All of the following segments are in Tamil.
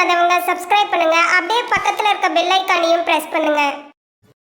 பண்ணாதவங்க சப்ஸ்கிரைப் பண்ணுங்க. அப்படியே பக்கத்துல இருக்க பெல் ஐக்கானையும் பிரஸ் பண்ணுங்க.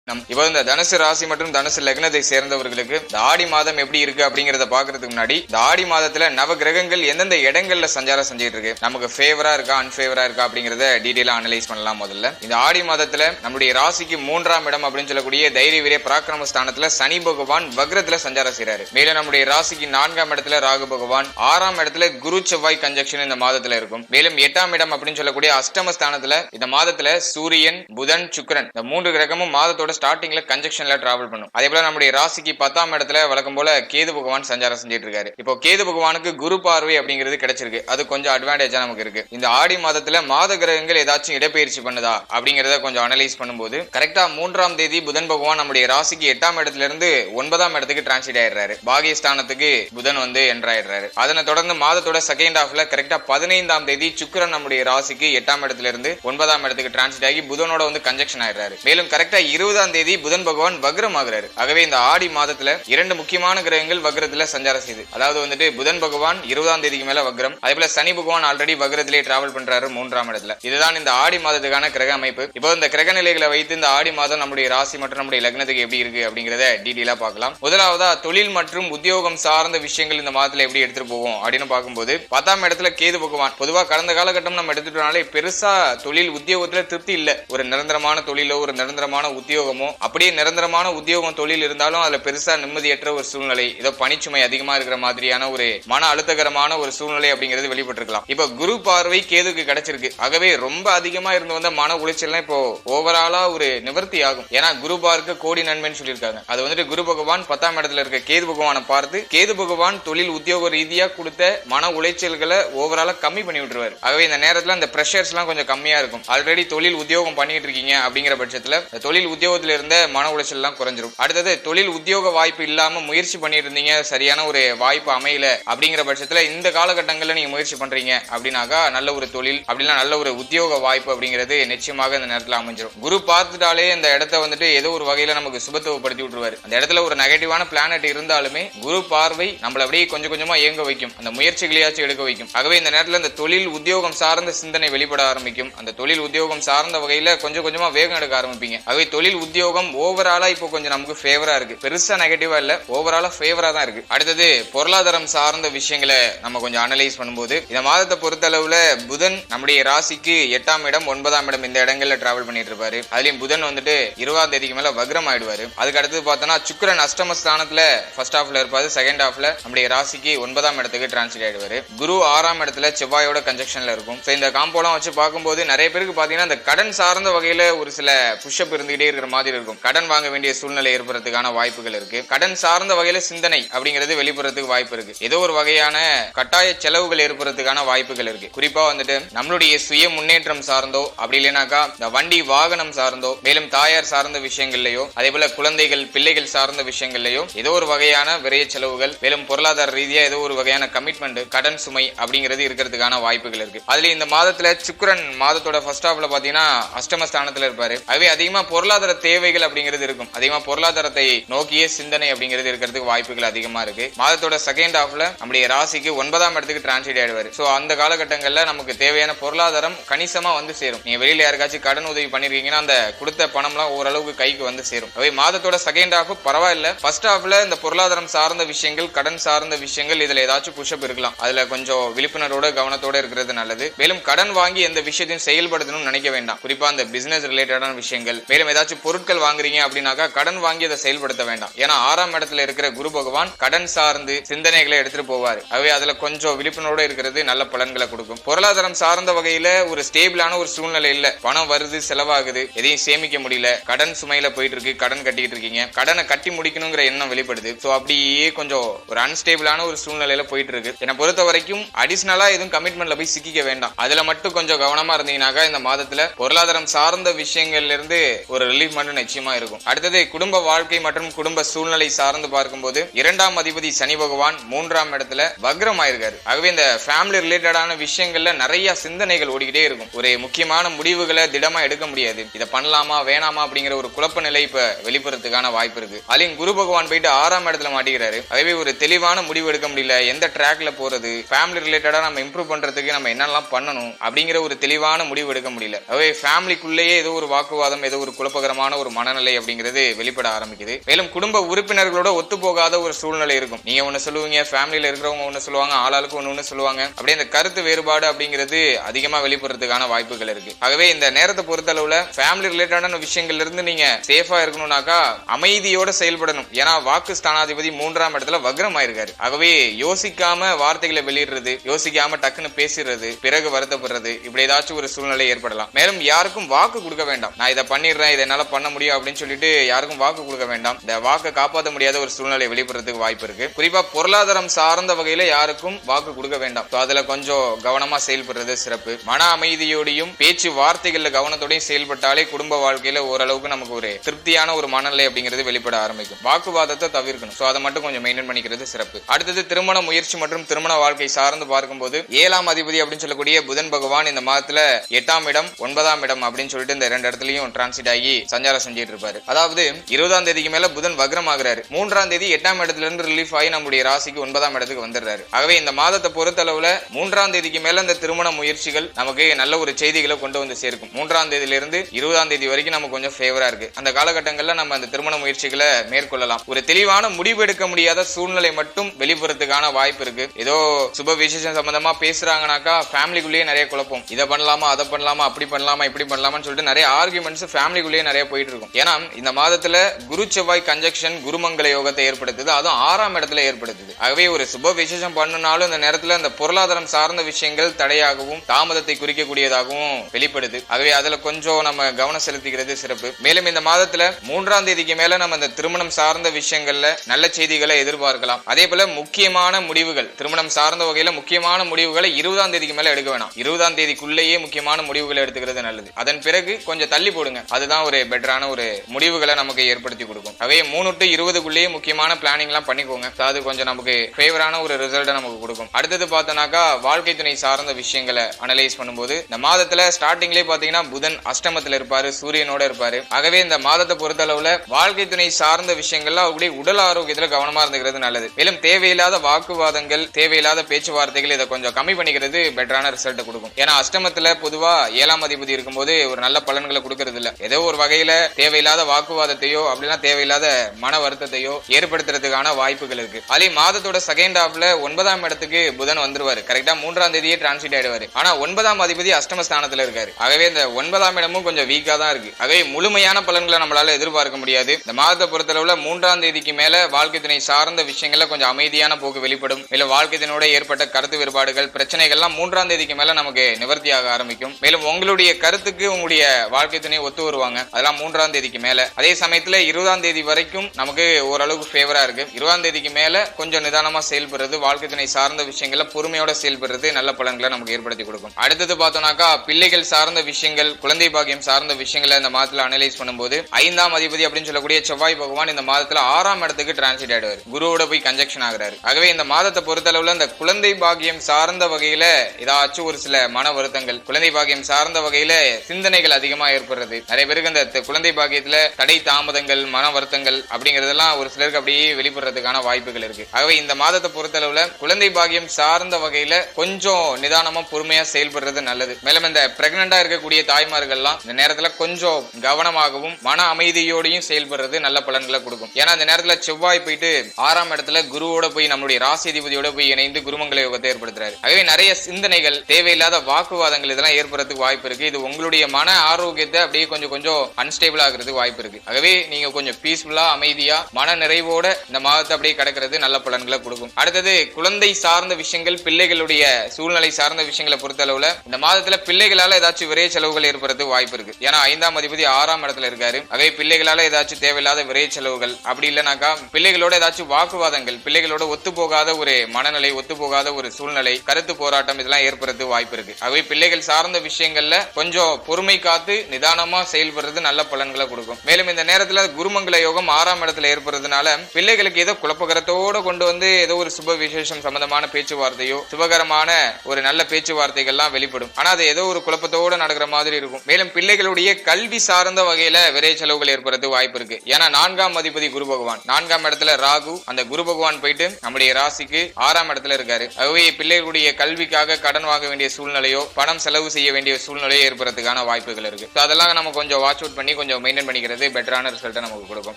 நம் இப்போ இந்த தனுசு ராசி மற்றும் தனுசு லக்னத்தை சேர்ந்தவர்களுக்கு இந்த ஆடி மாதம் எப்படி இருக்கு அப்படிங்கறத பாக்குறதுக்கு முன்னாடி இந்த ஆடி மாதத்துல நவ கிரகங்கள் எந்தெந்த இடங்கள்ல சஞ்சாரம் செஞ்சுட்டு இருக்கு? நமக்கு ஃபேவரா இருக்கா அன்ஃபேவரா இருக்கா அப்படிங்கறத டீடைலா அனலைஸ் பண்ணலாம் முதல்ல. இந்த ஆடி மாதத்துல நம்முடைய ராசிக்கு மூன்றாம் இடம் அப்படின்னு சொல்லக்கூடிய தைரிய வீரிய பராக்கிரம ஸ்தானத்துல சனி பகவான் வக்ரத்துல சஞ்சாரம் செய்யறாரு மேலும் நம்முடைய ராசிக்கு நான்காம் இடத்துல ராகு பகவான் ஆறாம் இடத்துல குரு செவ்வாய் கன்ஜெக்ஷன் இந்த மாதத்துல இருக்கும். மேலும் எட்டாம் இடம் அப்படின்னு சொல்லக்கூடிய அஷ்டம ஸ்தானத்துல இந்த மாதத்துல சூரியன் புதன் சுக்கிரன் இந்த மூன்று கிரகமும் மாதத்தோட ஸ்டார்டிங்ல கன்ஜெக்ஷன்ல டிராவல் பண்ணும். அதே போல நம்முடைய ராசிக்கு பத்தாம் இடத்துல வழக்கம் போல கேது பகவான் சஞ்சாரம் செஞ்சுட்டு இருக்காரு. இப்போ கேது பகவானுக்கு குரு பார்வை அப்படிங்கிறது கிடைச்சிருக்கு. அது கொஞ்சம் அட்வான்டேஜா நமக்கு இருக்கு. இந்த ஆடி மாதத்துல மாத கிரகங்கள் ஏதாச்சும் இடப்பெயர்ச்சி பண்ணுதா அப்படிங்கறத கொஞ்சம் அனலைஸ் பண்ணும்போது கரெக்டா மூன்றாம் தேதி புதன் பகவான் நம்முடைய ராசிக்கு எட்டாம் இடத்துல இருந்து ஒன்பதாம் இடத்துக்கு டிரான்ஸ்லேட் ஆயிடுறாரு. பாகியஸ்தானத்துக்கு புதன் வந்து என்ட்ராயிடுறாரு அதனை தொடர்ந்து மாதத்தோட செகண்ட் ஹாஃப்ல கரெக்டா பதினைந்தாம் தேதி சுக்கரன் நம்முடைய ராசிக்கு எட்டாம் இடத்துல இருந்து ஒன்பதாம் இடத்துக்கு டிரான்ஸ்லேட் ஆகி புதனோட வந்து கன்ஜெக்ஷன் ஆயிடுறாரு. மேலும் கரெக்டா இருபதாம் தேதி புதன் பகவான் வக்ரம் ஆகிறாரு. ஆகவே இந்த ஆடி மாதத்துல இரண்டு முக்கியமான கிரகங்கள் வக்ரத்துல சஞ்சாரம் செய்யுது. அதாவது வந்துட்டு புதன் பகவான் இருபதாம் தேதிக்கு மேல வக்ரம். அதே போல சனி பகவான் ஆல்ரெடி வக்ரத்திலே டிராவல் பண்றாரு மூன்றாம் இடத்துல. இதுதான் இந்த ஆடி மாதத்துக்கான கிரக அமைப்பு. இப்போ இந்த கிரக நிலைகளை வைத்து இந்த ஆடி மாதம் நம்முடைய ராசி மற்றும் நம்முடைய லக்னத்துக்கு எப்படி இருக்கு அப்படிங்கறத டீட்டெயிலா பார்க்கலாம். முதலாவதா தொழில் மற்றும் உத்தியோகம் சார்ந்த விஷயங்கள் இந்த மாதத்துல எப்படி எடுத்துட்டு போவோம் அப்படின்னு பார்க்கும்போது பத்தாம் இடத்துல கேது பகவான். பொதுவா கடந்த காலகட்டம் நம்ம எடுத்துட்டோம்னாலே பெருசா தொழில் உத்தியோகத்துல திருப்தி இல்ல. ஒரு நிரந்தரமான தொழிலோ ஒரு நிரந்தரமான உத்தியோகம் உத்தியோகமோ அப்படியே நிரந்தரமான உத்தியோகம் தொழில் இருந்தாலும் அதுல பெருசா நிம்மதியற்ற ஒரு சூழ்நிலை ஏதோ பணிச்சுமை அதிகமா இருக்கிற மாதிரியான ஒரு மன அழுத்தகரமான ஒரு சூழ்நிலை அப்படிங்கிறது வெளிப்பட்டிருக்கலாம். இப்ப குரு பார்வை கேதுக்கு கிடைச்சிருக்கு. ஆகவே ரொம்ப அதிகமா இருந்து வந்த மன உளைச்சல்லாம் இப்போ ஓவராலா ஒரு நிவர்த்தி ஆகும். ஏன்னா குரு பார்க்க கோடி நன்மைன்னு சொல்லியிருக்காங்க. அது வந்துட்டு குரு பகவான் பத்தாம் இடத்துல இருக்க கேது பகவானை பார்த்து கேது பகவான் தொழில் உத்தியோக ரீதியா கொடுத்த மன உளைச்சல்களை ஓவராலா கம்மி பண்ணி விட்டுருவாரு. ஆகவே இந்த நேரத்துல அந்த ப்ரெஷர்ஸ் எல்லாம் கொஞ்சம் கம்மியா இருக்கும். ஆல்ரெடி தொழில் உத்தியோகம் பண்ணிட்டு இருக்கீங்க அப்படிங்கிற பட்சத்துல தொழில் உத்தியோகத்தை உத்தியோகத்துல இருந்த மன உளைச்சல்லாம் குறைஞ்சிரும். அடுத்தது தொழில் உத்தியோக வாய்ப்பு இல்லாம முயற்சி பண்ணிட்டு இருந்தீங்க சரியான ஒரு வாய்ப்பு அமையல அப்படிங்கிற பட்சத்துல இந்த காலகட்டங்களில் நீங்க முயற்சி பண்றீங்க அப்படின்னாக்கா நல்ல ஒரு தொழில் அப்படின்னா நல்ல ஒரு உத்தியோக வாய்ப்பு அப்படிங்கிறது நிச்சயமாக இந்த நேரத்தில் அமைஞ்சிரும். குரு பார்த்துட்டாலே இந்த இடத்த வந்துட்டு ஏதோ ஒரு வகையில நமக்கு சுபத்துவப்படுத்தி விட்டுருவாரு. அந்த இடத்துல ஒரு நெகட்டிவான பிளானட் இருந்தாலுமே குரு பார்வை நம்மள அப்படியே கொஞ்சம் கொஞ்சமா இயங்க வைக்கும். அந்த முயற்சிகளையாச்சும் எடுக்க வைக்கும். ஆகவே இந்த நேரத்தில் இந்த தொழில் உத்தியோகம் சார்ந்த சிந்தனை வெளிப்பட ஆரம்பிக்கும். அந்த தொழில் உத்தியோகம் சார்ந்த வகையில கொஞ்சம் கொஞ்சமா வேகம் எடுக்க ஆரம்பிப்பீங்க. ஆகவே தொழில் உத்தியோகம் ஓவராலா இப்போ கொஞ்சம் நமக்கு ஃபேவரா இருக்கு. பெருசா நெகட்டிவா இல்ல ஓவராலா ஃபேவரா தான் இருக்கு. அடுத்தது பொருளாதாரம் சார்ந்த விஷயங்களை நம்ம கொஞ்சம் அனலைஸ் பண்ணும்போது இந்த மாதத்தை பொறுத்த அளவுல புதன் நம்முடைய ராசிக்கு எட்டாம் இடம் ஒன்பதாம் இடம் இந்த இடங்கள்ல டிராவல் பண்ணிட்டு இருப்பாரு. அதுலயும் புதன் வந்துட்டு இருபதாம் தேதிக்கு மேல வக்ரம் ஆயிடுவாரு. அதுக்கு அடுத்து பார்த்தோம்னா சுக்கிரன் அஷ்டம ஸ்தானத்துல ஃபர்ஸ்ட் ஹாஃப்ல இருப்பாரு செகண்ட் ஹாஃப்ல நம்முடைய ராசிக்கு ஒன்பதாம் இடத்துக்கு டிரான்ஸ்லேட் ஆயிடுவாரு. குரு ஆறாம் இடத்துல செவ்வாயோட கன்ஜெக்ஷன்ல இருக்கும். ஸோ இந்த காம்போலாம் வச்சு பார்க்கும்போது நிறைய பேருக்கு பாத்தீங்கன்னா இந்த கடன் சார்ந்த வகையில ஒரு சில புஷ்அப் இருந்துகிட்டே இருக்கிற மாதிரி இருக்கும். கடன் வாங்க வேண்டிய சூழ்நிலை ஏற்படுறதுக்கான வாய்ப்புகள் இருக்கு. கடன் சார்ந்த வகையில சிந்தனை அப்படிங்கிறது வெளிப்படுறதுக்கு வாய்ப்பு இருக்கு. ஏதோ ஒரு வகையான கட்டாய செலவுகள் ஏற்படுறதுக்கான வாய்ப்புகள் இருக்கு. குறிப்பா வந்துட்டு நம்மளுடைய சுய முன்னேற்றம் சார்ந்தோ அப்படி இல்லைனாக்கா இந்த வண்டி வாகனம் சார்ந்தோ மேலும் தாயார் சார்ந்த விஷயங்கள்லயோ அதே போல குழந்தைகள் பிள்ளைகள் சார்ந்த விஷயங்கள்லயோ ஏதோ ஒரு வகையான விரைய செலவுகள் மேலும் பொருளாதார ரீதியா ஏதோ ஒரு வகையான கமிட்மெண்ட் கடன் சுமை அப்படிங்கிறது இருக்கிறதுக்கான வாய்ப்புகள் இருக்கு. அதுல இந்த மாதத்துல சுக்கரன் மாதத்தோட ஃபர்ஸ்ட் ஹாஃப்ல பாத்தீங்கன்னா அஷ்டம ஸ்தானத்துல இருப்பாரு. அதுவே அதிகமா பொருளாதார தேவைகள் அப்படிங்கிறது இருக்கும். அதிகமா பொருளாதாரத்தை நோக்கிய சிந்தனை அப்படிங்கிறது இருக்கிறதுக்கு வாய்ப்புகள் அதிகமா இருக்கு. மாதத்தோட செகண்ட் ஹாஃப்ல நம்முடைய ராசிக்கு ஒன்பதாம் இடத்துக்கு டிரான்ஸ்லேட் ஆயிடுவாரு. சோ அந்த காலகட்டங்கள்ல நமக்கு தேவையான பொருளாதாரம் கணிசமா வந்து சேரும். நீங்க வெளியில யாருக்காச்சும் கடன் உதவி பண்ணிருக்கீங்கன்னா அந்த கொடுத்த பணம்லாம் ஓரளவுக்கு கைக்கு வந்து சேரும். அவை மாதத்தோட செகண்ட் ஹாஃப் பரவாயில்ல. ஃபர்ஸ்ட் ஹாஃப்ல இந்த பொருளாதாரம் சார்ந்த விஷயங்கள் கடன் சார்ந்த விஷயங்கள் இதுல ஏதாச்சும் புஷ்அப் இருக்கலாம். அதுல கொஞ்சம் விழிப்புணர்வோட கவனத்தோட இருக்கிறது நல்லது. மேலும் கடன் வாங்கி எந்த விஷயத்தையும் செயல்படுத்தணும்னு நினைக்க வேண்டாம். குறிப்பா அந்த பிசினஸ் ரிலேட்டடான விஷயங்கள் மேலும் ஏதாச்சும் பொருட்கள் வாங்குறீங்க அப்படின்னாக்கா கடன் வாங்கி அதை செயல்படுத்த வேண்டாம். ஏன்னா ஆறாம் இடத்துல இருக்கிற குரு பகவான் கடன் சார்ந்து சிந்தனைகளை எடுத்துட்டு போவார். அவை அதுல கொஞ்சம் விழிப்புணர்வோட இருக்கிறது நல்ல பலன்களை கொடுக்கும். பொருளாதாரம் சார்ந்த வகையில ஒரு ஸ்டேபிளான ஒரு சூழ்நிலை இல்ல. பணம் வருது செலவாகுது எதையும் சேமிக்க முடியல. கடன் சுமையில போயிட்டு இருக்கு கடன் கட்டிட்டு இருக்கீங்க. கடனை கட்டி முடிக்கணுங்கிற எண்ணம் வெளிப்படுது. ஸோ அப்படியே கொஞ்சம் ஒரு அன்ஸ்டேபிளான ஒரு சூழ்நிலையில போயிட்டு இருக்கு. என்னை பொறுத்த வரைக்கும் அடிஷனலா எதுவும் கமிட்மெண்ட்ல போய் சிக்கிக்க வேண்டாம். அதுல மட்டும் கொஞ்சம் கவனமா இருந்தீங்கன்னாக்கா இந்த மாதத்துல பொருளாதாரம் சார்ந்த விஷயங்கள்ல இருந்து ஒரு ரிலீஃப் மட்டும் நிச்சயமா இருக்கும். அடுத்தது குடும்ப வாழ்க்கை மற்றும் குடும்ப சூழ்நிலை சார்ந்து பார்க்கும்போது இரண்டாம் அதிபதி சனி பகவான் மூன்றாம் இடத்துல வக்ரம் ஆயிருக்காரு ஆகவே இந்த ஃபேமிலி ரிலேட்டடான விஷயங்கள்ல நிறைய சிந்தனைகள் ஓடிக்கிட்டே இருக்கும். ஒரு முக்கியமான முடிவுகளை திடமா எடுக்க முடியாது. இதை பண்ணலாமா வேணாமா அப்படிங்கிற ஒரு குழப்ப நிலை இப்ப வெளிப்படுறதுக்கான வாய்ப்பு இருக்கு. அலின் குரு பகவான் போயிட்டு ஆறாம் இடத்துல மாட்டிக்கிறாரு. ஆகவே ஒரு தெளிவான முடிவு எடுக்க முடியல. எந்த ட்ராக்ல போறது? ஃபேமிலி ரிலேட்டடா நம்ம இம்ப்ரூவ் பண்றதுக்கு நம்ம என்னெல்லாம் பண்ணணும்? அப்படிங்கிற ஒரு தெளிவான முடிவு எடுக்க முடியல. ஆகவே ஃபேமிலிக்குள்ளேயே ஏதோ ஒரு வாக்குவாதம் ஏதோ ஒரு குழப்பகரமான ஒரு மனநிலை அப்படிங்கிறது வெளிப்பட ஆரம்பிக்குது. மேலும் குடும்ப உறுப்பினர்களோட ஒத்து போகாத ஒரு சூழ்நிலை இருக்கும். நீங்க ஒண்ணு சொல்லுவீங்க ஃபேமிலியில இருக்கிறவங்க ஒன்னு சொல்லுவாங்க ஆளாளுக்கு ஒன்னு ஒன்னு சொல்லுவாங்க. அப்படியே இந்த கருத்து வேறுபாடு அப்படிங்கிறது அதிகமா வெளிப்படுறதுக்கான வாய்ப்புகள் இருக்கு. ஆகவே இந்த நேரத்தை பொறுத்தளவுல ஃபேமிலி ரிலேட்டடான விஷயங்கள்ல இருந்து நீங்க சேஃபா இருக்கணும்னாக்கா அமைதியோட செயல்படணும். ஏன்னா வாக்கு ஸ்தானாதிபதி மூன்றாம் இடத்துல வக்ரம் ஆயிருக்காரு. ஆகவே யோசிக்காம வார்த்தைகளை வெளியிடுறது யோசிக்காம டக்குன்னு பேசிடுறது பிறகு வருத்தப்படுறது இப்படி ஏதாச்சும் ஒரு சூழ்நிலை ஏற்படலாம். மேலும் யாருக்கும் வாக்கு கொடுக்க வேண்டாம். நான் இதை பண்ணிடுறேன் இதை என்னால பண்ண முடியும் அப்படின்னு சொல்லிட்டு யாருக்கும் வாக்கு கொடுக்க வேண்டாம். இந்த வாக்கை காப்பாற்ற முடியாத ஒரு சூழ்நிலை வெளிப்படுறதுக்கு வாய்ப்பு இருக்கு. குறிப்பா பொருளாதாரம் சார்ந்த வகையில யாருக்கும் வாக்கு கொடுக்க வேண்டாம். அதுல கொஞ்சம் கவனமா செயல்படுறது சிறப்பு. மன அமைதியோடையும் பேச்சு வார்த்தைகள்ல கவனத்தோடையும் செயல்பட்டாலே குடும்ப வாழ்க்கையில ஓரளவுக்கு நமக்கு ஒரு திருப்தியான ஒரு மனநிலை அப்படிங்கிறது வெளிப்பட ஆரம்பிக்கும். வாக்குவாதத்தை தவிர்க்கணும். சோ அதை மட்டும் கொஞ்சம் மெயின்டைன் பண்ணிக்கிறது சிறப்பு. அடுத்தது திருமண முயற்சி மற்றும் திருமண வாழ்க்கை சார்ந்து பார்க்கும்போது ஏழாம் அதிபதி அப்படின்னு சொல்லக்கூடிய புதன் பகவான் இந்த மாதத்துல எட்டாம் இடம் ஒன்பதாம் இடம் அப்படின்னு சொல்லிட்டு இந்த ரெண்டு இடத்துலயும் டிரான்சிட் ஆகி வேலை செஞ்சுட்டு இருப்பாரு அதாவது இருபதாம் தேதிக்கு மேல புதன் வக்ரம் ஆகுறாரு மூன்றாம் தேதி எட்டாம் இடத்துல இருந்து ரிலீஃப் ஆகி நம்முடைய ராசிக்கு ஒன்பதாம் இடத்துக்கு வந்துடுறாரு. ஆகவே இந்த மாதத்தை பொறுத்தளவுல மூன்றாம் தேதிக்கு மேல இந்த திருமண முயற்சிகள் நமக்கு நல்ல ஒரு செய்திகளை கொண்டு வந்து சேர்க்கும். மூன்றாம் தேதியில இருந்து இருபதாம் தேதி வரைக்கும் நம்ம கொஞ்சம் ஃபேவரா இருக்கு. அந்த காலகட்டங்கள்ல நம்ம அந்த திருமண முயற்சிகளை மேற்கொள்ளலாம். ஒரு தெளிவான முடிவு எடுக்க முடியாத சூழ்நிலை மட்டும் வெளிப்புறத்துக்கான வாய்ப்பு இருக்கு. ஏதோ சுப விசேஷம் சம்பந்தமா பேசுறாங்கனாக்கா ஃபேமிலிக்குள்ளேயே நிறைய குழப்பம். இதை பண்ணலாமா அதை பண்ணலாமா அப்படி பண்ணலாமா இப்படி பண்ணலாமான்னு சொல்லிட்டு நிறைய ஆர்குமெண்ட்ஸ் ஃபேமிலிக்குள்ளேயே நிறைய போயிட்டு போயிட்டு இருக்கும் ஏன்னா இந்த மாதத்துல குரு செவ்வாய் கன்ஜெக்ஷன் குருமங்கல யோகத்தை ஏற்படுத்துது. அதுவும் ஆறாம் இடத்துல ஏற்படுத்துது. ஆகவே ஒரு சுப விசேஷம் பண்ணனாலும் இந்த நேரத்துல அந்த பொருளாதாரம் சார்ந்த விஷயங்கள் தடையாகவும் தாமதத்தை குறிக்கக்கூடியதாகவும் வெளிப்படுது. ஆகவே அதுல கொஞ்சம் நம்ம கவனம் செலுத்திக்கிறது சிறப்பு. மேலும் இந்த மாதத்துல மூன்றாம் தேதிக்கு மேல நம்ம இந்த திருமணம் சார்ந்த விஷயங்கள்ல நல்ல செய்திகளை எதிர்பார்க்கலாம். அதே போல முக்கியமான முடிவுகள் திருமணம் சார்ந்த வகையில முக்கியமான முடிவுகளை இருபதாம் தேதிக்கு மேல எடுக்க வேணாம். இருபதாம் தேதிக்குள்ளேயே முக்கியமான முடிவுகளை எடுத்துக்கிறது நல்லது. அதன் பிறகு கொஞ்சம் தள்ளி போடுங்க. அதுதான் ஒரு பெட்டரா பெட்டரான ஒரு முடிவுகளை நமக்கு ஏற்படுத்தி கொடுக்கும். அவே மூணு டு இருபதுக்குள்ளேயே முக்கியமான பிளானிங் எல்லாம் பண்ணிக்கோங்க. அது கொஞ்சம் நமக்கு ஃபேவரான ஒரு ரிசல்ட்டை நமக்கு கொடுக்கும். அடுத்தது பார்த்தோம்னாக்கா வாழ்க்கை துணை சார்ந்த விஷயங்களை அனலைஸ் பண்ணும்போது இந்த மாதத்துல ஸ்டார்டிங்லேயே பாத்தீங்கன்னா புதன் அஷ்டமத்துல இருப்பாரு சூரியனோட இருப்பாரு. ஆகவே இந்த மாதத்தை பொறுத்தளவுல வாழ்க்கை துணை சார்ந்த விஷயங்கள்ல அவருடைய உடல் ஆரோக்கியத்துல கவனமா இருந்துக்கிறது நல்லது. மேலும் தேவையில்லாத வாக்குவாதங்கள் தேவையில்லாத பேச்சுவார்த்தைகள் இதை கொஞ்சம் கம்மி பண்ணிக்கிறது பெட்டரான ரிசல்ட்டை கொடுக்கும். ஏன்னா அஷ்டமத்துல பொதுவா ஏழாம் அதிபதி இருக்கும்போது ஒரு நல்ல பலன்களை கொடுக்கறது இல்ல ஏதோ ஒரு வகையில தேவையில்லாத வாக்குவாதத்தையோ அப்படின்னா தேவையில்லாத மன வருத்தத்தையோ ஏற்படுத்துறதுக்கான வாய்ப்புகள் இருக்கு. அதே மாதத்தோட செகண்ட் ஹாஃப்ல ஒன்பதாம் இடத்துக்கு புதன் வந்துருவாரு. கரெக்டா மூன்றாம் தேதியே டிரான்சிட் ஆயிடுவாரு. ஆனா ஒன்பதாம் அதிபதி அஷ்டம ஸ்தானத்துல இருக்காரு. ஆகவே இந்த ஒன்பதாம் இடமும் கொஞ்சம் வீக்கா தான் இருக்கு. ஆகவே முழுமையான பலன்களை நம்மளால எதிர்பார்க்க முடியாது. இந்த மாதத்தை பொறுத்தளவுல மூன்றாம் தேதிக்கு மேல வாழ்க்கை துணை சார்ந்த விஷயங்கள்ல கொஞ்சம் அமைதியான போக்கு வெளிப்படும். இல்ல வாழ்க்கை தினோட ஏற்பட்ட கருத்து வேறுபாடுகள் பிரச்சனைகள்லாம் மூன்றாம் தேதிக்கு மேல நமக்கு நிவர்த்தியாக ஆரம்பிக்கும். மேலும் உங்களுடைய கருத்துக்கு உங்களுடைய வாழ்க்கை துணை ஒத்து வருவாங்க. அதெல்லாம் மூன்றாம் தேதிக்கு மேல. அதே சமயத்துல இருபதாம் தேதி வரைக்கும் நமக்கு ஓரளவுக்கு ஃபேவரா இருக்கு. இருபதாம் தேதிக்கு மேல கொஞ்சம் நிதானமா செயல்படுறது வாழ்க்கை துணை சார்ந்த விஷயங்களை பொறுமையோட செயல்படுறது நல்ல பலன்களை நமக்கு ஏற்படுத்தி கொடுக்கும். அடுத்தது பார்த்தோம்னாக்கா பிள்ளைகள் சார்ந்த விஷயங்கள் குழந்தை பாக்கியம் சார்ந்த விஷயங்களை இந்த மாதத்துல அனலைஸ் பண்ணும்போது ஐந்தாம் அதிபதி அப்படின்னு சொல்லக்கூடிய செவ்வாய் பகவான் இந்த மாதத்துல ஆறாம் இடத்துக்கு டிரான்சிட் ஆயிடுவார். குருவோட போய் கன்ஜெக்ஷன் ஆகிறாரு. ஆகவே இந்த மாதத்தை பொறுத்தளவுல இந்த குழந்தை பாக்கியம் சார்ந்த வகையில ஏதாச்சும் ஒரு சில மன வருத்தங்கள் குழந்தை பாக்கியம் சார்ந்த வகையில சிந்தனைகள் அதிகமா ஏற்படுறது. நிறைய பேருக்கு இந்த குழந்தை பாக்கியத்துல தடை தாமதங்கள் மன வருத்தங்கள் அப்படிங்கறதெல்லாம் ஒரு சிலருக்கு அப்படியே வெளிப்படுறதுக்கான வாய்ப்புகள் இருக்கு. ஆகவே இந்த மாதத்தை பொறுத்தளவுல குழந்தை பாக்கியம் சார்ந்த வகையில கொஞ்சம் நிதானமா பொறுமையா செயல்படுறது நல்லது. மேலும் இந்த பிரெக்னண்டா இருக்கக்கூடிய தாய்மார்கள்லாம் இந்த நேரத்துல கொஞ்சம் கவனமாகவும் மன அமைதியோடையும் செயல்படுறது நல்ல பலன்களை கொடுக்கும். ஏன்னா இந்த நேரத்துல செவ்வாய் போயிட்டு ஆறாம் இடத்துல குருவோட போய் நம்மளுடைய ராசி அதிபதியோட போய் இணைந்து குருமங்கல யோகத்தை ஏற்படுத்துறாரு. ஆகவே நிறைய சிந்தனைகள் தேவையில்லாத வாக்குவாதங்கள் இதெல்லாம் ஏற்படுறதுக்கு வாய்ப்பு இருக்கு. இது உங்களுடைய மன ஆரோக்கியத்தை அப்படியே கொஞ்சம் கொஞ்சம் அன்ஸ்டேபிள் ஆகுறதுக்கு வாய்ப்பு இருக்கு. ஆகவே நீங்க கொஞ்சம் பீஸ்ஃபுல்லா அமைதியா மன நிறைவோட இந்த மாதத்தை அப்படியே கிடக்கிறது நல்ல பலன்களை கொடுக்கும். அடுத்தது குழந்தை சார்ந்த விஷயங்கள் பிள்ளைகளுடைய சூழ்நிலை சார்ந்த விஷயங்களை பொறுத்த அளவுல இந்த மாதத்துல பிள்ளைகளால ஏதாச்சும் விரைய செலவுகள் ஏற்படுறது வாய்ப்பு இருக்கு. ஏன்னா ஐந்தாம் அதிபதி ஆறாம் இடத்துல இருக்காரு. ஆகவே பிள்ளைகளால ஏதாச்சும் தேவையில்லாத விரைய செலவுகள் அப்படி இல்லைனாக்கா பிள்ளைகளோட ஏதாச்சும் வாக்குவாதங்கள் பிள்ளைகளோட ஒத்து போகாத ஒரு மனநிலை ஒத்து போகாத ஒரு சூழ்நிலை கருத்து போராட்டம் இதெல்லாம் ஏற்படுறது வாய்ப்பு இருக்கு. ஆகவே பிள்ளைகள் சார்ந்த விஷயங்கள்ல கொஞ்சம் பொறுமை காத்து நிதானமா செயல்படுறது நல்ல பலன்களை கொடுக்கும். மேலும் இந்த நேரத்துல குருமங்கல யோகம் ஆறாம் இடத்துல ஏற்படுறதுனால பிள்ளைகளுக்கு ஏதோ குழப்பகரத்தோட கொண்டு வந்து ஏதோ ஒரு சுப விசேஷம் சம்பந்தமான பேச்சுவார்த்தையோ சுபகரமான ஒரு நல்ல பேச்சுவார்த்தைகள்லாம் வெளிப்படும். ஆனா அது ஏதோ ஒரு குழப்பத்தோட நடக்கிற மாதிரி இருக்கும். மேலும் பிள்ளைகளுடைய கல்வி சார்ந்த வகையில விரைய செலவுகள் ஏற்படுறது வாய்ப்பு இருக்கு. ஏன்னா நான்காம் அதிபதி குரு பகவான். நான்காம் இடத்துல ராகு அந்த குரு பகவான் போயிட்டு நம்முடைய ராசிக்கு ஆறாம் இடத்துல இருக்காரு. ஆகவே பிள்ளைகளுடைய கல்விக்காக கடன் வாங்க வேண்டிய சூழ்நிலையோ பணம் செலவு செய்ய வேண்டிய சூழ்நிலையோ ஏற்படுறதுக்கான வாய்ப்புகள் இருக்கு. அதெல்லாம் நம்ம கொஞ்சம் வாட்ச் அவுட் பண்ணி கொஞ்சம் மெயின்டைன் பண்ணிக்கிறது பெட்டரான ரிசல்ட்டை நமக்கு கொடுக்கும்.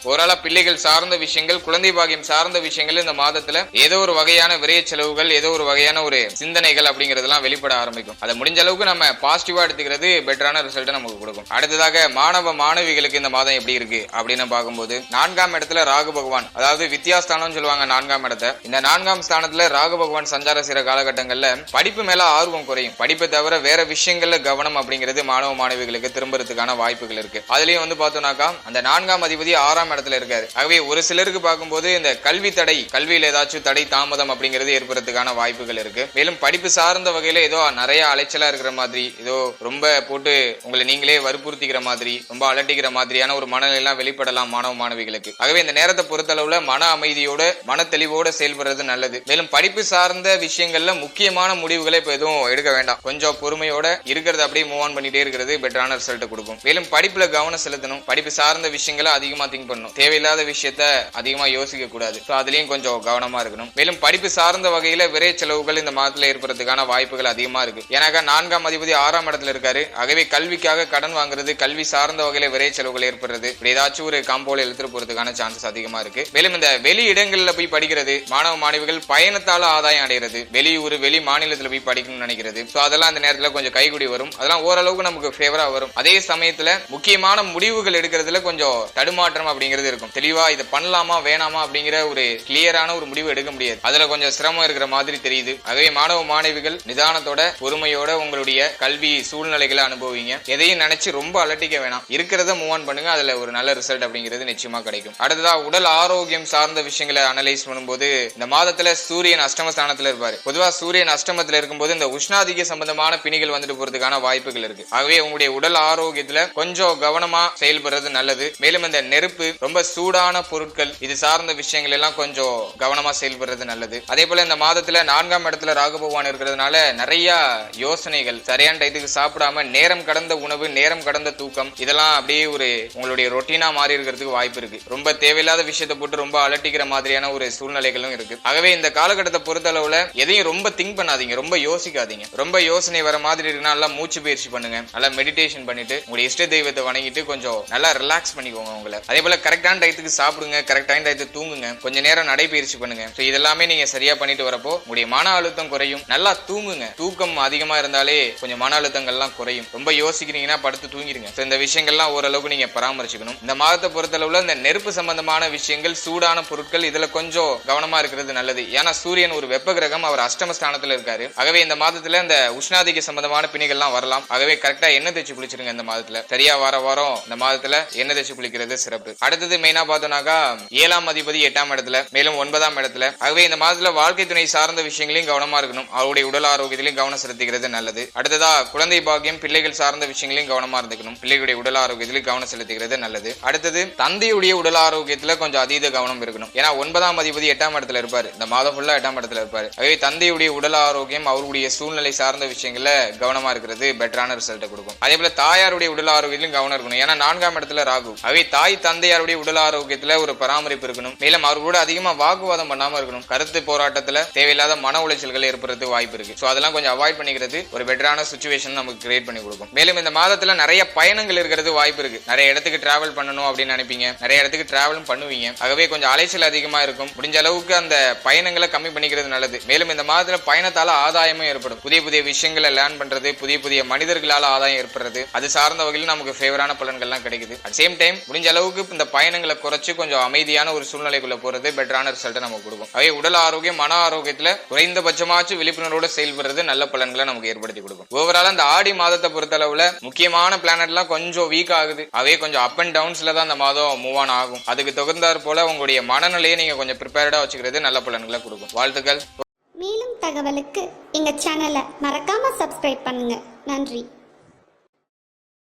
ஓரளவு பிள்ளைகள் சார்ந்த விஷயங்கள் குழந்தை பாகியம் சார்ந்த விஷயங்கள் இந்த மாதத்துல ஏதோ ஒரு வகையான விரைய செலவுகள் ஏதோ ஒரு வகையான ஒரு சிந்தனைகள் அப்படிங்கறதெல்லாம் வெளிப்பட ஆரம்பிக்கும். அதை முடிஞ்ச அளவுக்கு நம்ம பாசிட்டிவா எடுத்துக்கிறது பெட்டரான ரிசல்ட்டை நமக்கு கொடுக்கும். அடுத்ததாக மாணவ மாணவிகளுக்கு இந்த மாதம் எப்படி இருக்கு அப்படின்னு பார்க்கும்போது நான்காம் இடத்துல ராகு பகவான் அதாவது வித்யாஸ்தானம் சொல்லுவாங்க நான்காம் இடத்தை. இந்த நான்காம் ஸ்தானத்துல ராகு பகவான் சஞ்சார செய்யற காலகட்டங்கள்ல படிப்பு மேல ஆர்வம் குறையும். படிப்பை தவிர வேற விஷயங்கள்ல கவனம் அப்படிங்கிறது மாணவ மாணவிகளுக்கு திரும்புறதுக்கான வாய்ப்புகள் இருக்கு. அதுலயும் வந்து பார்த்தோம்னாக்கா அந்த நான்காம் அதிபதி ஆறாம் இடத்துல இருக்காரு. ஆகவே ஒரு சிலருக்கு பார்க்கும்போது இந்த கல்வி தடை கல்வியில் ஏதாச்சும் தடை தாமதம் அப்படிங்கிறது ஏற்படுறதுக்கான வாய்ப்புகள் இருக்கு. மேலும் படிப்பு சார்ந்த வகையில ஏதோ நிறைய அலைச்சலா இருக்கிற மாதிரி ஏதோ ரொம்ப போட்டு உங்களை நீங்களே வற்புறுத்திக்கிற மாதிரி ரொம்ப அலட்டிக்கிற மாதிரியான ஒரு மனநிலாம் வெளிப்படலாம் மாணவ மாணவிகளுக்கு. ஆகவே இந்த நேரத்தை பொறுத்தளவுல மன அமைதியோட மன தெளிவோட செயல்படுறது நல்லது. மேலும் படிப்பு சார்ந்த விஷயங்கள்ல முக்கியமான முடிவுகளை இப்ப எதுவும் எடுக்க வேண்டாம். கொஞ்சம் பொறுமையோட இருக்கிறத அப்படியே மூவ் ஆன் பண்ணிட்டே இருக்கிறது பெட்டரான ரிசல்ட் கொடுக்கும். மேலும் படிப்புல கவனம் செலுத்தணும். படிப்பு சார்ந்த விஷயங்களை அதிகமா திங்க் பண்ணணும். தேவையில்லாத விஷயத்த அதிகமா யோசிக்க கூடாது. ஸோ அதுலயும் கொஞ்சம் கவனமா இருக்கணும். மேலும் படிப்பு சார்ந்த வகையில விரை செலவுகள் இந்த மாதத்துல ஏற்படுறதுக்கான வாய்ப்புகள் அதிகமா இருக்கு. ஏன்னாக்கா நான்காம் அதிபதி ஆறாம் இடத்துல இருக்காரு. ஆகவே கல்விக்காக கடன் வாங்குறது கல்வி சார்ந்த வகையில விரை செலவுகள் ஏற்படுறது இப்படி ஏதாச்சும் ஒரு காம்போல எழுத்துட்டு போறதுக்கான சான்சஸ் அதிகமா இருக்கு. மேலும் இந்த வெளி இடங்கள்ல போய் படிக்கிறது மாணவ மாணவிகள் பயணத்தால ஆதாயம் அடைகிறது வெளியூர் வெளி மாநிலத்துல போய் படிக்கணும்னு நினைக்கிறது. ஸோ அதெல்லாம் அந்த நேரத்துல கொஞ்சம் கைகுடி வரும். அதெல்லாம் ஓரளவுக்கு நமக்கு ஃபேவரா வரும். அதே சமயத்துல முக்கியமான முடிவுகள் எடுக்கிறதுல கொஞ்சம் தடுமாற்றம் அப்படிங்கிறது இருக்கும். தெளிவா இதை பண்ணலாமா வேணாமா அப்படிங்கிற ஒரு கிளியரான ஒரு முடிவு எடுக்க முடியாது. அதுல கொஞ்சம் சிரமம் இருக்கிற மாதிரி தெரியுது. ஆகவே மாணவ மாணவிகள் நிதானத்தோட பொறுமையோட உங்களுடைய கல்வி சூழ்நிலைகளை அனுபவிங்க. எதையும் நினைச்சு ரொம்ப அலட்டிக்க வேணாம். இருக்கிறத மூவ் ஆன் பண்ணுங்க. அதுல ஒரு நல்ல ரிசல்ட் அப்படிங்கிறது நிச்சயமா கிடைக்கும். அடுத்ததா உடல் ஆரோக்கியம் சார்ந்த விஷயங்களை அனலைஸ் பண்ணும்போது இந்த மாதத்துல சூரியன் அஷ்டமஸ்தானத்துல இருப்பாரு. பொதுவா சூரியன் அஷ்டமத்துல இருக்கும்போது இந்த உஷ்ணாதிக்க சம்பந்தமான பிணிகள் வந்துட்டு போறதுக்கான வாய்ப்புகள் இருக்கு. ஆகவே உங்களுடைய உடல் ஆரோக்கியத்துல கொஞ்சம் கவனமா செயல்படுறது நல்லது. மேலும் இந்த நெருப்பு ரொம்ப சூடான பொருட்கள் இது சார்ந்த விஷயங்கள் எல்லாம் கொஞ்சம் கவனமா செயல்படுறது நல்லது. அதே போல இந்த மாதத்துல நான்காம் இடத்துல ராகு பகவான் இருக்கிறதுனால நிறைய யோசனைகள் சரியான டயத்துக்கு சாப்பிடாம நேரம் கடந்த உணவு நேரம் கடந்த தூக்கம் இதெல்லாம் அப்படியே ஒரு உங்களுடைய ரொட்டீனா மாறி இருக்கிறதுக்கு வாய்ப்பு இருக்கு. ரொம்ப தேவையில்லாத விஷயத்தை போட்டு ரொம்ப அலட்டிக்கிற மாதிரியான ஒரு சூழ்நிலைகளும் இருக்கு. ஆகவே இந்த காலகட்டத்தை பொறுத்தளவுல எதையும் ரொம்ப திங்க் பண்ணாதீங்க ரொம்ப யோசிக்காதீங்க. ரொம்ப யோசனை வர மாதிரி இருக்குன்னா நல்லா மூச்சு பயிற்சி பண்ணுங்க. நல்லா மெடிடேஷன் பண்ணிட்டு உங்களுடைய இஷ்ட தெய்வத்தை வணங்கிட்டு கொஞ்சம் நல்லா ரிலாக்ஸ் பண்ணிக்கோங்க உங்களை. அதே போல கரெக்டான டயத்துக்கு சாப்பிடுங்க கரெக்டான டயத்துக்கு தூங்குங்க. கொஞ்ச நேரம் நடைபயிற்சி பண்ணுங்க. ஸோ இதெல்லாமே நீங்க சரியா பண்ணிட்டு வரப்போ உங்களுடைய மன அழுத்தம் குறையும். நல்லா தூங்குங்க. தூக்கம் அதிகமா இருந்தாலே கொஞ்சம் மன அழுத்தங்கள்லாம் குறையும். ரொம்ப யோசிக்கிறீங்கன்னா படுத்து தூங்கிடுங்க. ஸோ இந்த விஷயங்கள்லாம் ஓரளவுக்கு நீங்க பராமரிச்சுக்கணும். இந்த மாதத்தை பொறுத்தளவுல இந்த நெருப்பு சம்பந்தமான விஷயங்கள் சூடான பொருட்கள் இதுல கொஞ்சம் கவனமா இருக்கிறது நல்லது. ஏன்னா சூரியன் ஒரு வெப்ப கிரகம் அவர் அஷ்டமஸ்தானத்துல இருக்காரு. ஆகவே இந்த மாதத்துல இந்த உஷ்ணாதிக்க சம்பந்தமான பிணிகள்லாம் வரலாம். ஆகவே கரெக்டா எண்ணெய் தேய்ச்சி குளிச்சிருங்க இந்த மாதத்துல. சரியா வார வாரம் இந்த மாதத்துல எண்ணெய் தேய்ச்சி குளிக்கிறது சிறப்பு. அடுத்தது மெயினா பார்த்தோம்னாக்கா ஏழாம் அதிபதி எட்டாம் இடத்துல மேலும் ஒன்பதாம் இடத்துல. ஆகவே இந்த மாதத்துல வாழ்க்கை துணை சார்ந்த விஷயங்களையும் கவனமா இருக்கணும். அவருடைய உடல் ஆரோக்கியத்திலையும் கவனம் செலுத்துகிறது நல்லது. அடுத்ததா குழந்தை பாக்கியம் பிள்ளைகள் சார்ந்த விஷயங்களையும் கவனமா இருந்துக்கணும். பிள்ளைகளுடைய உடல் ஆரோக்கியத்திலையும் கவனம் செலுத்துகிறது நல்லது. அடுத்தது தந்தையுடைய உடல் ஆரோக்கியத்துல கொஞ்சம் அதீத கவனம் இருக்கணும். ஏன்னா ஒன்பதாம் அதிபதி எட்டாம் இடத்துல இருப்பாரு. இந்த மாதம் ஃபுல்லா எட்டாம் இடத்துல இருப்பாரு. ஆகவே தந்தையுடைய உடல் ஆரோக்கியம் அவருடைய சூழ்நிலை சார்ந்த விஷயங்கள்ல கவனமா இருக்கிறது பெட்டரான ரிசல்ட்டை கொடுக்கும். அதே போல தாயாருடைய உடல் ஆரோக்கியத்திலும் கவனம் இருக்கணும். ஏன்னா நான்காம் இடத்துல ராகு. அவை தாய் தந்தையாருடைய உடல் ஆரோக்கியத்துல ஒரு பராமரிப்பு இருக்கணும். மேலும் அவர்களோட அதிகமா வாக்குவாதம் பண்ணாம இருக்கணும். கருத்து போராட்டத்துல தேவையில்லாத மன உளைச்சல்கள் ஏற்படுறது வாய்ப்பு இருக்கு. ஸோ அதெல்லாம் கொஞ்சம் அவாய்ட் பண்ணிக்கிறது ஒரு பெட்டரான சுச்சுவேஷன் நமக்கு கிரியேட் பண்ணி கொடுக்கும். மேலும் இந்த மாதத்துல நிறைய பயணங்கள் இருக்கிறது வாய்ப்பு இருக்கு. நிறைய இடத்துக்கு டிராவல் பண்ணணும் அப்படின்னு நினைப்பீங்க. நிறைய இடத்துக்கு டிராவலும் பண்ணுவீங்க. ஆகவே கொஞ்சம் அலைச்சல் அதிகமா இருக்கும். முடிஞ்ச அளவுக்கு அந்த பயணங்களை கம்மி பண்ணிக்கிறது நல்லது. மேலும் இந்த மாதத்துல பயணத்தால ஆதாயமும் ஏற்படும். புதிய புதிய விஷயங்களை லேர்ன் பண்றது புதிய புதிய மனிதர்களால ஆதாயம் ஏற்படுறது அது சார்ந்த வகையில் நமக்கு ஃபேவரான பலன்கள்லாம் கிடைக்குது. அட் சேம் டைம் முடிஞ்ச அளவுக்கு இந்த பயணங்களை குறைச்சு கொஞ்சம் அமைதியான ஒரு சூழ்நிலைக்குள்ள போறது பெட்டரான ரிசல்ட்டை நமக்கு கொடுக்கும். அவை உடல் ஆரோக்கியம் மன ஆரோக்கியத்துல குறைந்தபட்சமாச்சும் விழிப்புணர்வோட செயல்படுறது நல்ல பலன்களை நமக்கு ஏற்படுத்தி கொடுக்கும். ஓவரால் அந்த ஆடி மாதத்தை பொறுத்தளவுல முக்கியமான பிளானட்லாம் கொஞ்சம் வீக் ஆகுது. அதே கொஞ்சம் அப் அண்ட் டவுன்ஸ்ல தான் அந்த மாதம் மூவ் ஆன் ஆகும். அதுக்கு தகுந்தாற் போல உங்களுடைய மனநிலையை நீங்க கொஞ்சம் ப்ரிப்பேர்டா வச்சுக்கிறது நல்ல பலன்களை கொடுக்கும். வாழ்த்துக்கள். மேலும் தகவலுக்கு எங்க சேனலை மறக்காம சப்ஸ்கிரைப் பண்ணுங்க. நன்றி.